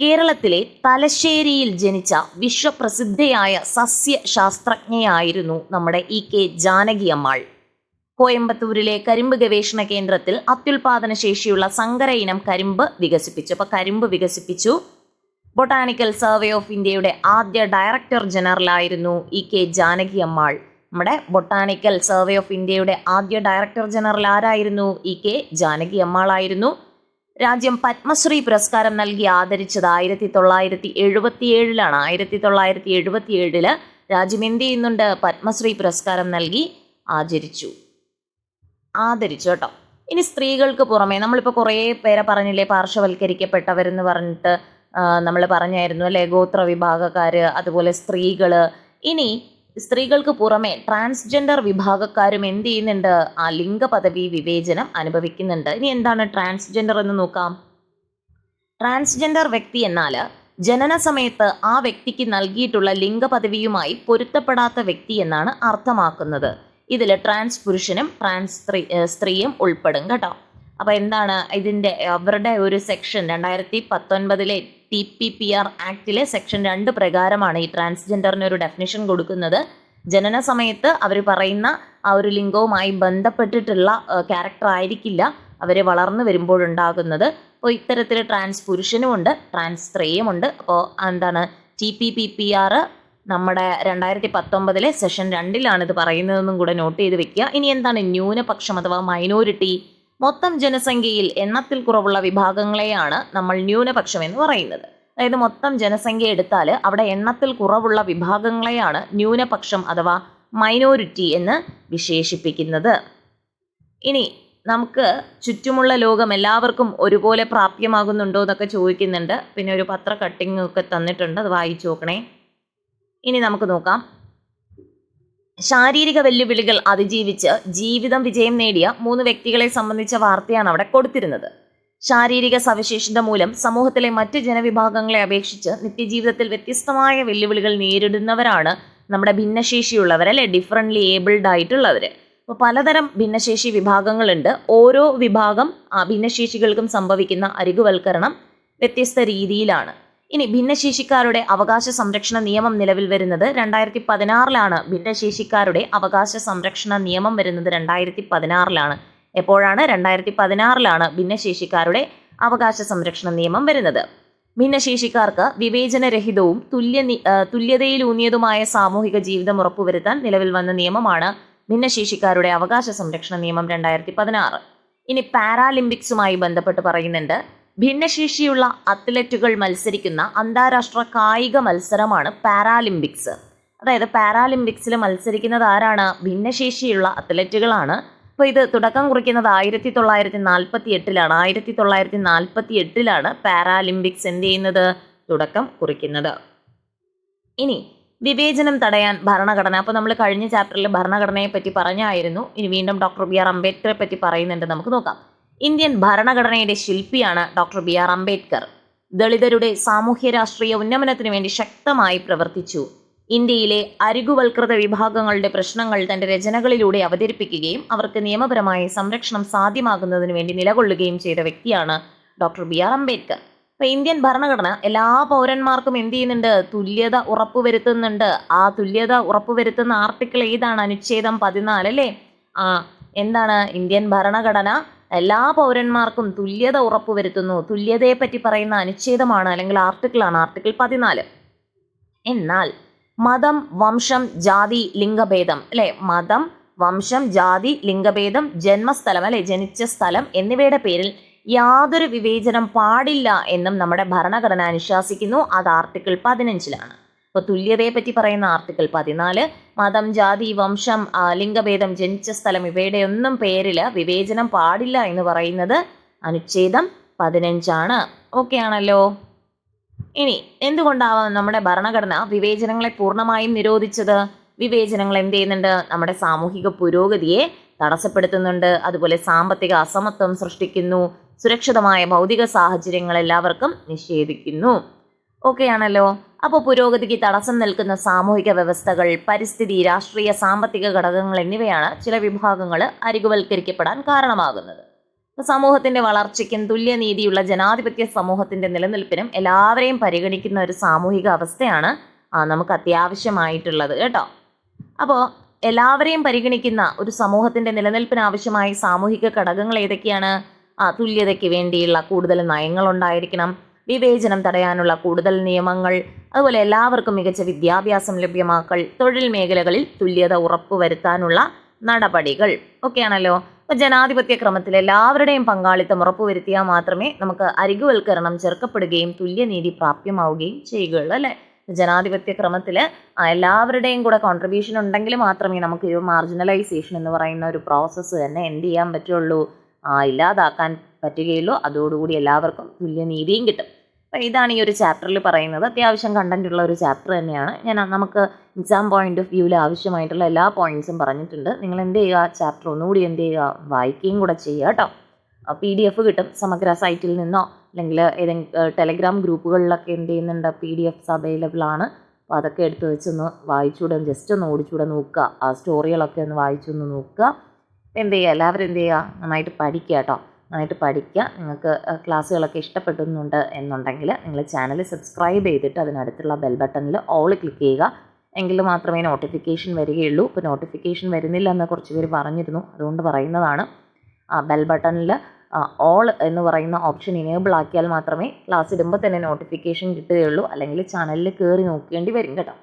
കേരളത്തിലെ തലശ്ശേരിയിൽ ജനിച്ച വിശ്വപ്രസിദ്ധയായ സസ്യശാസ്ത്രജ്ഞയായിരുന്നു നമ്മുടെ ഇ കെ ജാനകി അമ്മാൾ. കോയമ്പത്തൂരിലെ കരിമ്പ് ഗവേഷണ കേന്ദ്രത്തിൽ അത്യുൽപാദന ശേഷിയുള്ള സങ്കര ഇനം കരിമ്പ് വികസിപ്പിച്ചു. അപ്പോൾ കരിമ്പ് വികസിപ്പിച്ചു. ബൊട്ടാണിക്കൽ സർവേ ഓഫ് ഇന്ത്യയുടെ ആദ്യ ഡയറക്ടർ ജനറലായിരുന്നു ഇ കെ ജാനകി അമ്മാൾ. നമ്മുടെ ബൊട്ടാണിക്കൽ സർവേ ഓഫ് ഇന്ത്യയുടെ ആദ്യ ഡയറക്ടർ ജനറൽ ആരായിരുന്നു? ഇ കെ ജാനകി അമ്മാളായിരുന്നു. രാജ്യം പത്മശ്രീ പുരസ്കാരം നൽകി ആദരിച്ചത് ആയിരത്തി തൊള്ളായിരത്തി എഴുപത്തി ഏഴിലാണ് ആയിരത്തി തൊള്ളായിരത്തി എഴുപത്തി ഏഴിൽ രാജ്യം എന്ത് ചെയ്യുന്നുണ്ട്? പത്മശ്രീ പുരസ്കാരം നൽകി ആചരിച്ചു. ആദരിച്ചു കേട്ടോ. ഇനി സ്ത്രീകൾക്ക് പുറമെ നമ്മളിപ്പോൾ കുറേ പേരെ പറഞ്ഞില്ലേ? പാർശ്വവൽക്കരിക്കപ്പെട്ടവരെന്ന് പറഞ്ഞിട്ട് നമ്മൾ പറഞ്ഞായിരുന്നു അല്ലേ? ഗോത്ര വിഭാഗക്കാർ അതുപോലെ സ്ത്രീകൾ ഇനി സ്ത്രീകൾക്ക് പുറമെ ട്രാൻസ്ജെൻഡർ വിഭാഗക്കാരും എന്ത് ചെയ്യുന്നുണ്ട്? ആ ലിംഗ പദവി വിവേചനം അനുഭവിക്കുന്നുണ്ട്. ഇനി എന്താണ് ട്രാൻസ്ജെൻഡർ എന്ന് നോക്കാം. ട്രാൻസ്ജെൻഡർ വ്യക്തി എന്നാൽ ജനന സമയത്ത് ആ വ്യക്തിക്ക് നൽകിയിട്ടുള്ള ലിംഗ പദവിയുമായി പൊരുത്തപ്പെടാത്ത വ്യക്തി എന്നാണ് അർത്ഥമാക്കുന്നത്. ഇതിൽ ട്രാൻസ് പുരുഷനും ട്രാൻസ് സ്ത്രീ സ്ത്രീയും ഉൾപ്പെടും കേട്ടോ. അപ്പോൾ എന്താണ് ഇതിന്റെ അവരുടെ ഒരു സെക്ഷൻ രണ്ടായിരത്തി പത്തൊൻപതിലെ ടി പി പി ആർ ആക്ടിലെ സെക്ഷൻ രണ്ട് പ്രകാരമാണ് ഈ ട്രാൻസ്ജെൻഡറിന് ഒരു ഡെഫിനിഷൻ കൊടുക്കുന്നത്. ജനന സമയത്ത് അവർ പറയുന്ന ആ ഒരു ലിംഗവുമായി ബന്ധപ്പെട്ടിട്ടുള്ള ക്യാരക്ടർ ആയിരിക്കില്ല അവർ വളർന്നു വരുമ്പോഴുണ്ടാകുന്നത് അപ്പോൾ ഇത്തരത്തിൽ ട്രാൻസ് പുരുഷനുമുണ്ട് ട്രാൻസ് സ്ത്രീയുമുണ്ട് അപ്പോൾ എന്താണ് T P P P R നമ്മുടെ രണ്ടായിരത്തി പത്തൊമ്പതിലെ സെഷൻ രണ്ടിലാണ് ഇത് പറയുന്നതെന്നും കൂടെ നോട്ട് ചെയ്ത് വെക്കുക. ഇനി എന്താണ് ന്യൂനപക്ഷം അഥവാ മൈനോറിറ്റി മൊത്തം ജനസംഖ്യയിൽ എണ്ണത്തിൽ കുറവുള്ള വിഭാഗങ്ങളെയാണ് നമ്മൾ ന്യൂനപക്ഷം എന്ന് പറയുന്നത്. അതായത് മൊത്തം ജനസംഖ്യ എടുത്താൽ അവിടെ എണ്ണത്തിൽ കുറവുള്ള വിഭാഗങ്ങളെയാണ് ന്യൂനപക്ഷം അഥവാ മൈനോറിറ്റി എന്ന് വിശേഷിപ്പിക്കുന്നത്. ഇനി നമുക്ക് ചുറ്റുമുള്ള ലോകം എല്ലാവർക്കും ഒരുപോലെ പ്രാപ്യമാകുന്നുണ്ടോ എന്നൊക്കെ ചോദിക്കുന്നുണ്ട്. പിന്നെ ഒരു പത്ര കട്ടിങ്ങൊക്കെ തന്നിട്ടുണ്ട്. അത് വായിച്ചു നോക്കണേ. ഇനി നമുക്ക് നോക്കാം. ശാരീരിക വെല്ലുവിളികൾ അതിജീവിച്ച് ജീവിതം വിജയം നേടിയ മൂന്ന് വ്യക്തികളെ സംബന്ധിച്ച വാർത്തയാണ് അവിടെ കൊടുത്തിരുന്നത്. ശാരീരിക സവിശേഷത മൂലം സമൂഹത്തിലെ മറ്റ് ജനവിഭാഗങ്ങളെ അപേക്ഷിച്ച് നിത്യജീവിതത്തിൽ വ്യത്യസ്തമായ വെല്ലുവിളികൾ നേരിടുന്നവരാണ് നമ്മുടെ ഭിന്നശേഷിയുള്ളവർ അല്ലെ ഡിഫറന്റ്ലി ഏബിൾഡ് ആയിട്ടുള്ളവർ അപ്പോൾ പലതരം ഭിന്നശേഷി വിഭാഗങ്ങളുണ്ട്. ഓരോ വിഭാഗം ആ ഭിന്നശേഷികൾക്കും സംഭവിക്കുന്ന അരികുവൽക്കരണം വ്യത്യസ്ത രീതിയിലാണ്. ഇനി ഭിന്നശേഷിക്കാരുടെ അവകാശ സംരക്ഷണ നിയമം നിലവിൽ വരുന്നത് രണ്ടായിരത്തി പതിനാറിലാണ് ഭിന്നശേഷിക്കാരുടെ അവകാശ സംരക്ഷണ നിയമം വരുന്നത് രണ്ടായിരത്തി പതിനാറിലാണ് എപ്പോഴാണ്? രണ്ടായിരത്തി പതിനാറിലാണ് ഭിന്നശേഷിക്കാരുടെ അവകാശ സംരക്ഷണ നിയമം വരുന്നത്. ഭിന്നശേഷിക്കാർക്ക് വിവേചനരഹിതവും തുല്യ തുല്യതയിലൂന്നിയതുമായ സാമൂഹിക ജീവിതം ഉറപ്പുവരുത്താൻ നിലവിൽ വന്ന നിയമമാണ് ഭിന്നശേഷിക്കാരുടെ അവകാശ സംരക്ഷണ നിയമം രണ്ടായിരത്തി പതിനാറ് ഇനി പാരാലിമ്പിക്സുമായി ബന്ധപ്പെട്ട് പറയുന്നുണ്ട്. ഭിന്നശേഷിയുള്ള അത്ലറ്റുകൾ മത്സരിക്കുന്ന അന്താരാഷ്ട്ര കായിക മത്സരമാണ് പാരാലിമ്പിക്സ്. അതായത് പാരാലിമ്പിക്സിൽ മത്സരിക്കുന്നത് ആരാണ്? ഭിന്നശേഷിയുള്ള അത്ലറ്റുകളാണ്. അപ്പോൾ ഇത് തുടക്കം കുറിക്കുന്നത് ആയിരത്തി തൊള്ളായിരത്തി നാൽപ്പത്തി എട്ടിലാണ് ആയിരത്തി തൊള്ളായിരത്തി നാൽപ്പത്തി എട്ടിലാണ് പാരാലിമ്പിക്സ് എന്ത് ചെയ്യുന്നത്? തുടക്കം കുറിക്കുന്നത്. ഇനി വിവേചനം തടയാൻ ഭരണഘടന. അപ്പോൾ നമ്മൾ കഴിഞ്ഞ ചാപ്റ്ററിൽ ഭരണഘടനയെ പറ്റി പറഞ്ഞായിരുന്നു. ഇനി വീണ്ടും ഡോക്ടർ ബി ആർ അംബേദ്കറെ പറ്റി പറയുന്നുണ്ട്. നമുക്ക് നോക്കാം. ഇന്ത്യൻ ഭരണഘടനയുടെ ശില്പിയാണ് ഡോക്ടർ ബി ആർ അംബേദ്കർ. ദളിതരുടെ സാമൂഹ്യ രാഷ്ട്രീയ ഉന്നമനത്തിന് വേണ്ടി ശക്തമായി പ്രവർത്തിച്ചു. ഇന്ത്യയിലെ അരികുവൽകൃത വിഭാഗങ്ങളുടെ പ്രശ്നങ്ങൾ തന്റെ രചനകളിലൂടെ അവതരിപ്പിക്കുകയും അവർക്ക് നിയമപരമായ സംരക്ഷണം സാധ്യമാകുന്നതിന് വേണ്ടി നിലകൊള്ളുകയും ചെയ്ത വ്യക്തിയാണ് ഡോക്ടർ ബി ആർ അംബേദ്കർ. അപ്പൊ ഇന്ത്യൻ ഭരണഘടന എല്ലാ പൗരന്മാർക്കും എന്ത് ചെയ്യുന്നുണ്ട്? തുല്യത ഉറപ്പുവരുത്തുന്നുണ്ട്. ആ തുല്യത ഉറപ്പുവരുത്തുന്ന ആർട്ടിക്കിൾ ഏതാണ്? അനുച്ഛേദം പതിനാല് അല്ലേ? ആ എന്താണ്? ഇന്ത്യൻ ഭരണഘടന എല്ലാ പൗരന്മാർക്കും തുല്യത ഉറപ്പുവരുത്തുന്നു തുല്യതയെ പറ്റി പറയുന്ന അനുച്ഛേദമാണ് അല്ലെങ്കിൽ ആർട്ടിക്കിളാണ് ആർട്ടിക്കിൾ പതിനാല്. എന്നാൽ മതം വംശം ജാതി ലിംഗഭേദം അല്ലെ? മതം വംശം ജാതി ലിംഗഭേദം ജന്മസ്ഥലം അല്ലെ? ജനിച്ച സ്ഥലം എന്നിവയുടെ പേരിൽ യാതൊരു വിവേചനം പാടില്ല എന്നും നമ്മുടെ ഭരണഘടന അനുശാസിക്കുന്നു. അത് ആർട്ടിക്കിൾ പതിനഞ്ചിലാണ്. അപ്പോൾ തുല്യതയെ പറ്റി പറയുന്ന ആർട്ടിക്കിൾ പതിനാല് മതം ജാതി വംശം ലിംഗഭേദം ജനിച്ച സ്ഥലം ഇവയുടെ ഒന്നും പേരിൽ വിവേചനം പാടില്ല എന്ന് പറയുന്നത് അനുച്ഛേദം പതിനഞ്ചാണ്. ഓക്കെ ആണല്ലോ? ഇനി എന്തുകൊണ്ടാവാം നമ്മുടെ ഭരണഘടന വിവേചനങ്ങളെ പൂർണമായും നിരോധിച്ചത്? വിവേചനങ്ങൾ എന്ത് ചെയ്യുന്നുണ്ട്? നമ്മുടെ സാമൂഹിക പുരോഗതിയെ തടസ്സപ്പെടുത്തുന്നുണ്ട്. അതുപോലെ സാമ്പത്തിക അസമത്വം സൃഷ്ടിക്കുന്നു. സുരക്ഷിതമായ ഭൗതിക സാഹചര്യങ്ങൾ എല്ലാവർക്കും നിഷേധിക്കുന്നു. ഓക്കെ ആണല്ലോ? അപ്പോൾ പുരോഗതിക്ക് തടസ്സം നിൽക്കുന്ന സാമൂഹിക വ്യവസ്ഥകൾ പരിസ്ഥിതി രാഷ്ട്രീയ സാമ്പത്തിക ഘടകങ്ങൾ എന്നിവയാണ് ചില വിഭാഗങ്ങൾ അരികുവൽക്കരിക്കപ്പെടാൻ കാരണമാകുന്നത്. സമൂഹത്തിന്റെ വളർച്ചയ്ക്കും തുല്യനീതിയുള്ള ജനാധിപത്യ സമൂഹത്തിന്റെ നിലനിൽപ്പിനും എല്ലാവരെയും പരിഗണിക്കുന്ന ഒരു സാമൂഹിക അവസ്ഥയാണ് നമുക്ക് അത്യാവശ്യമായിട്ടുള്ളത് കേട്ടോ. അപ്പോൾ എല്ലാവരെയും പരിഗണിക്കുന്ന ഒരു സമൂഹത്തിന്റെ നിലനിൽപ്പിന് ആവശ്യമായ സാമൂഹിക ഘടകങ്ങൾ ഏതൊക്കെയാണ്? തുല്യതയ്ക്ക് വേണ്ടിയുള്ള കൂടുതൽ നയങ്ങൾ ഉണ്ടായിരിക്കണം വിവേചനം തടയാനുള്ള കൂടുതൽ നിയമങ്ങൾ അതുപോലെ എല്ലാവർക്കും മികച്ച വിദ്യാഭ്യാസം ലഭ്യമാക്കൽ തൊഴിൽ മേഖലകളിൽ തുല്യത ഉറപ്പുവരുത്താനുള്ള നടപടികൾ. ഒക്കെയാണല്ലോ? അപ്പോൾ ജനാധിപത്യ ക്രമത്തിൽ എല്ലാവരുടെയും പങ്കാളിത്തം ഉറപ്പുവരുത്തിയാൽ മാത്രമേ നമുക്ക് അരികുവൽക്കരണം ചെറുക്കപ്പെടുകയും തുല്യനീതി പ്രാപ്യമാവുകയും ചെയ്യുകയുള്ളൂ അല്ലേ? ജനാധിപത്യ ക്രമത്തിൽ എല്ലാവരുടെയും കൂടെ കോൺട്രിബ്യൂഷൻ ഉണ്ടെങ്കിൽ മാത്രമേ നമുക്ക് ഈ മാർജിനലൈസേഷൻ എന്ന് പറയുന്ന ഒരു പ്രോസസ്സ് തന്നെ എന്ത് ചെയ്യാൻ പറ്റുള്ളൂ. ഇല്ലാതാക്കാൻ പറ്റുകയുള്ളൂ. അതോടുകൂടി എല്ലാവർക്കും തുല്യനീതിയും കിട്ടും. അപ്പോൾ ഇതാണ് ഈ ഒരു ചാപ്റ്ററിൽ പറയുന്നത്. അത്യാവശ്യം കണ്ടന്റ് ഉള്ള ഒരു ചാപ്റ്റർ തന്നെയാണ്. ഞാൻ നമുക്ക് എക്സാം പോയിന്റ് ഓഫ് വ്യൂവിൽ ആവശ്യമായിട്ടുള്ള എല്ലാ പോയിന്റ്സും പറഞ്ഞിട്ടുണ്ട്. നിങ്ങൾ എന്ത് ചെയ്യുക? ചാപ്റ്റർ ഒന്നുകൂടി എന്ത് ചെയ്യുക? വായിക്കുകയും കൂടെ ചെയ്യുക കേട്ടോ. പി ഡി എഫ് കിട്ടും. സമഗ്ര സൈറ്റിൽ നിന്നോ അല്ലെങ്കിൽ ഏതെങ്കിലും ടെലഗ്രാം ഗ്രൂപ്പുകളിലൊക്കെ എന്ത് ചെയ്യുന്നുണ്ട്? പി ഡി എഫ്സ് അവൈലബിൾ ആണ്. അപ്പോൾ അതൊക്കെ എടുത്ത് വെച്ചൊന്ന് വായിച്ചുകൂടെ ജസ്റ്റ് ഒന്ന് ഓടിച്ചുകൂടെ നോക്കുക. ആ സ്റ്റോറികളൊക്കെ ഒന്ന് വായിച്ചൊന്ന് നോക്കുക. എന്ത് ചെയ്യുക? എല്ലാവരും എന്ത് ചെയ്യുക? നന്നായിട്ട് പഠിക്കുക കേട്ടോ. നന്നായിട്ട് പഠിക്കുക. നിങ്ങൾക്ക് ക്ലാസ്സുകളൊക്കെ ഇഷ്ടപ്പെടുന്നുണ്ട് എന്നുണ്ടെങ്കിൽ നിങ്ങൾ ചാനൽ സബ്സ്ക്രൈബ് ചെയ്തിട്ട് അതിനടുത്തുള്ള ബെൽ ബട്ടണിൽ ഓൾ ക്ലിക്ക് ചെയ്യുക. എങ്കിൽ മാത്രമേ നോട്ടിഫിക്കേഷൻ വരികയുള്ളൂ. ഇപ്പോൾ നോട്ടിഫിക്കേഷൻ വരുന്നില്ല എന്ന് കുറച്ച് പേര് പറഞ്ഞിരുന്നു. അതുകൊണ്ട് പറയുന്നതാണ്. ആ ബെൽ ബട്ടണിൽ ഓൾ എന്ന് പറയുന്ന ഓപ്ഷൻ ഇനേബിൾ ആക്കിയാൽ മാത്രമേ ക്ലാസ് ഇടുമ്പോൾ തന്നെ നോട്ടിഫിക്കേഷൻ കിട്ടുകയുള്ളൂ. അല്ലെങ്കിൽ ചാനലിൽ കയറി നോക്കേണ്ടി വരും കേട്ടോ.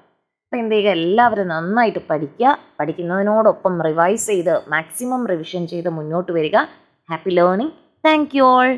അപ്പോൾ എന്ത് ചെയ്യുക? എല്ലാവരും നന്നായിട്ട് പഠിക്കുക. പഠിക്കുന്നതിനോടൊപ്പം റിവൈസ് ചെയ്ത് മാക്സിമം റിവിഷൻ ചെയ്ത് മുന്നോട്ട് വരിക. Happy learning thank you all